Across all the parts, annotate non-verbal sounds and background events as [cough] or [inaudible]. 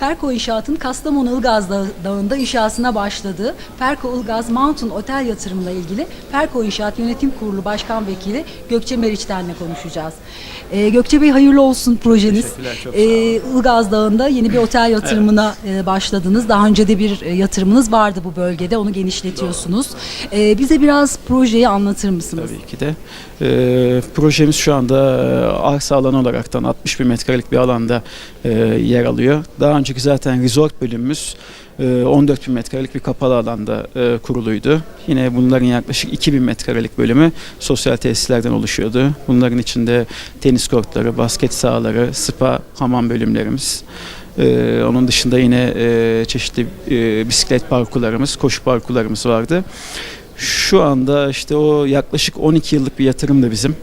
Perko İnşaat'ın Kastamonu Ilgaz Dağı- Dağı'nda inşasına başladığı Perko Ilgaz Mountain Otel yatırımla ilgili Perko İnşaat Yönetim Kurulu Başkan Vekili Gökçe Meriç'tenle konuşacağız. Ee, Gökçe Bey hayırlı olsun projeniz. Ee, Ilgaz Dağı'nda yeni bir otel yatırımına e, başladınız. Daha önce de bir e, yatırımınız vardı bu bölgede. Onu genişletiyorsunuz. Ee, bize biraz projeyi anlatır mısınız? Tabii ki de. Ee, projemiz şu anda e, arsa alanı olaraktan 60 bin metrelik bir alanda e, yer alıyor. Daha önceki zaten resort bölümümüz e, 14 bin metrelik bir kapalı alanda e, kuruluydu. Yine bunların yaklaşık 2 bin metrelik bölümü sosyal tesislerden oluşuyordu. Bunların içinde tenis kortları, basket sahaları, spa, hamam bölümlerimiz. Ee, onun dışında yine e, çeşitli e, bisiklet parkurlarımız, koşu parkurlarımız vardı. Şu anda işte o yaklaşık 12 yıllık bir yatırım da bizim.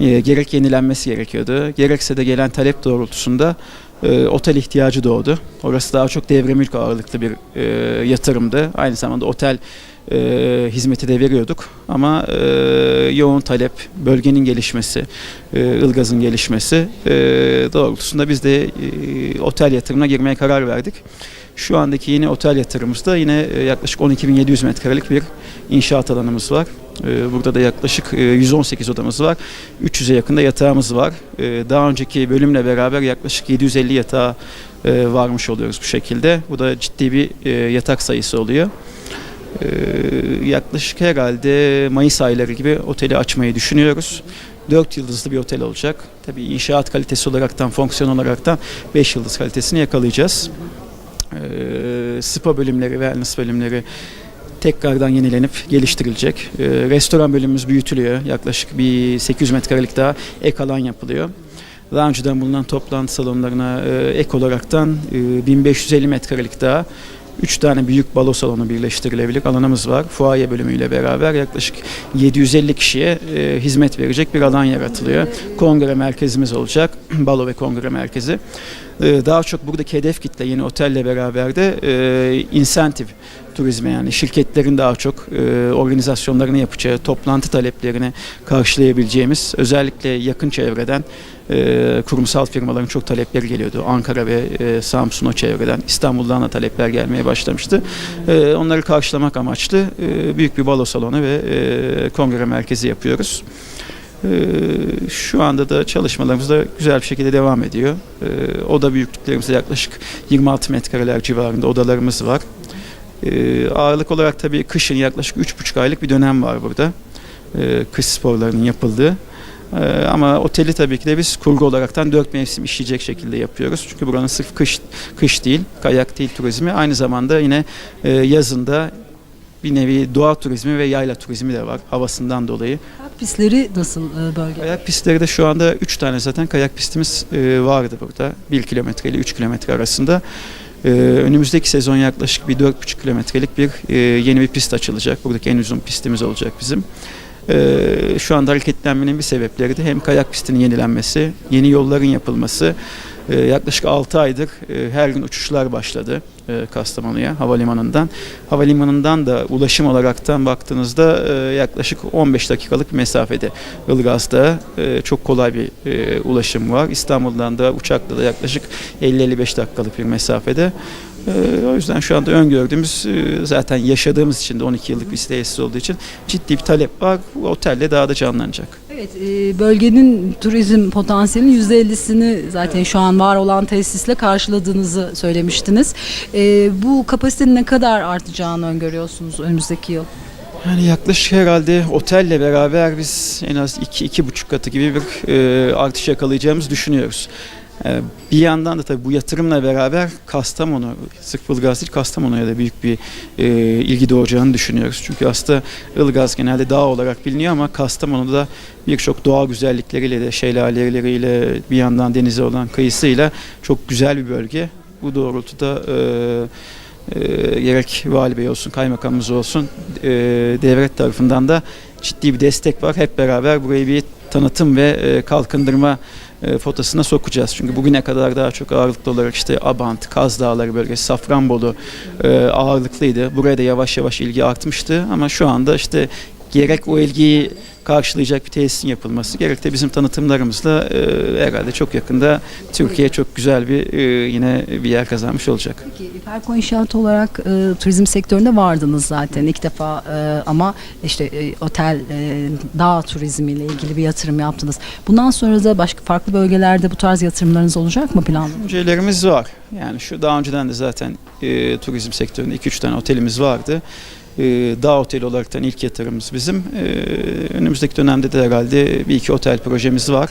E, gerek yenilenmesi gerekiyordu, gerekse de gelen talep doğrultusunda e, otel ihtiyacı doğdu. Orası daha çok devre mülk ağırlıklı bir e, yatırımdı. Aynı zamanda otel e, hizmeti de veriyorduk ama e, yoğun talep, bölgenin gelişmesi, e, Ilgaz'ın gelişmesi e, doğrultusunda biz de e, otel yatırımına girmeye karar verdik. Şu andaki yeni otel yatırımımızda yine e, yaklaşık 12.700 metrekarelik bir inşaat alanımız var. E, Burada da yaklaşık e, 118 odamız var. 300'e yakında yatağımız var. E, Daha önceki bölümle beraber yaklaşık 750 yatağa e, varmış oluyoruz bu şekilde. Bu da ciddi bir e, yatak sayısı oluyor. E, Yaklaşık herhalde Mayıs ayları gibi oteli açmayı düşünüyoruz. 4 yıldızlı bir otel olacak. Tabii inşaat kalitesi olaraktan, fonksiyon olaraktan 5 yıldız kalitesini yakalayacağız. Ee, spa bölümleri, wellness bölümleri tekrardan yenilenip geliştirilecek. Ee, restoran bölümümüz büyütülüyor. Yaklaşık bir 800 metrelik daha ek alan yapılıyor. Daha önceden bulunan toplantı salonlarına e, ek olaraktan e, 1550 metrelik daha 3 tane büyük balo salonu birleştirilebilir alanımız var. Fuaye bölümüyle beraber yaklaşık 750 kişiye e, hizmet verecek bir alan yaratılıyor. Kongre merkezimiz olacak. [clears throat] Balo ve kongre merkezi. E, daha çok buradaki hedef kitle yeni otelle beraber de e, insentif turizme yani şirketlerin daha çok e, organizasyonlarını yapacağı, toplantı taleplerini karşılayabileceğimiz özellikle yakın çevreden e, kurumsal firmaların çok talepleri geliyordu. Ankara ve e, Samsun çevreden, İstanbul'dan da talepler gelmeye başlamıştı. E, onları karşılamak amaçlı e, büyük bir balo salonu ve e, kongre merkezi yapıyoruz. E, şu anda da çalışmalarımız da güzel bir şekilde devam ediyor. E, oda büyüklüklerimizde yaklaşık 26 metrekareler civarında odalarımız var. E, ağırlık olarak tabii kışın yaklaşık 3,5 aylık bir dönem var burada. Kış sporlarının yapıldığı. Ee, ama oteli tabii ki de biz kurgu olaraktan dört mevsim işleyecek şekilde yapıyoruz. Çünkü buranın sırf kış kış değil, kayak değil turizmi. Aynı zamanda yine e, yazında bir nevi doğa turizmi ve yayla turizmi de var havasından dolayı. Kayak Pistleri nasıl e, bölge? Kayak pistleri de şu anda 3 tane zaten kayak pistimiz e, vardı burada. 1 kilometre ile 3 kilometre arasında. E, önümüzdeki sezon yaklaşık bir 4,5 kilometrelik bir e, yeni bir pist açılacak. Buradaki en uzun pistimiz olacak bizim. Şu anda hareketlenmenin bir sebepleri de hem kayak pistinin yenilenmesi, yeni yolların yapılması. E, yaklaşık 6 aydır e, her gün uçuşlar başladı e, Kastamonu'ya havalimanından. Havalimanından da ulaşım olaraktan baktığınızda e, yaklaşık 15 dakikalık mesafede Ilgaz'da çok kolay bir ulaşım var. İstanbul'dan da uçakla da yaklaşık 50-55 dakikalık bir mesafede. E, o yüzden şu anda öngördüğümüz e, zaten yaşadığımız için de 12 yıllık bir tesis olduğu için ciddi bir talep var. Bu otelle daha da canlanacak. Evet, e, bölgenin turizm potansiyelinin %50'sini zaten şu an var olan tesisle karşıladığınızı söylemiştiniz. E, bu kapasitenin ne kadar artacağını öngörüyorsunuz önümüzdeki yıl? Yani yaklaşık herhalde otelle beraber biz en az 2-2,5 katı gibi bir e, artış yakalayacağımızı düşünüyoruz. E, bir yandan da tabii bu yatırımla beraber Kastamonu, sırf Ilgaz değil Kastamonu'ya da büyük bir e, ilgi doğacağını düşünüyoruz. Çünkü aslında Ilgaz genelde dağ olarak biliniyor ama Kastamonu'da birçok doğa güzellikleriyle de şelaleleriyle bir yandan denize olan kıyısıyla çok güzel bir bölge. Bu doğrultuda e, e, gerek vali bey olsun, kaymakamımız olsun e, devlet tarafından da ciddi bir destek var. Hep beraber burayı bir tanıtım ve e, kalkındırma e, fotasına sokacağız. Çünkü bugüne kadar daha çok ağırlıklı olarak işte Abant, Kaz Dağları bölgesi, Safranbolu e, ağırlıklıydı. Buraya da yavaş yavaş ilgi artmıştı ama şu anda işte gerek o ilgiyi karşılayacak bir tesisin yapılması gerek de bizim tanıtımlarımızla e, herhalde çok yakında Türkiye çok güzel bir e, yine bir yer kazanmış olacak. Peki Ferko İnşaat olarak e, turizm sektöründe vardınız zaten ilk defa e, ama işte e, otel, e, dağ turizmiyle ilgili bir yatırım yaptınız. Bundan sonra da başka farklı bölgelerde bu tarz yatırımlarınız olacak mı planlı? Düşüncelerimiz var. Yani şu daha önceden de zaten e, turizm sektöründe 2-3 tane otelimiz vardı. E, dağ oteli olaraktan ilk yatırımımız bizim. E, önümüzdeki dönemde de herhalde bir iki otel projemiz var.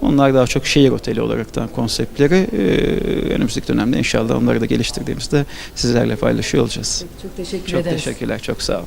Onlar daha çok şehir oteli olaraktan konseptleri. E, önümüzdeki dönemde inşallah onları da geliştirdiğimizde sizlerle paylaşıyor olacağız. Çok teşekkür Çok ederiz. teşekkürler, çok sağ olun.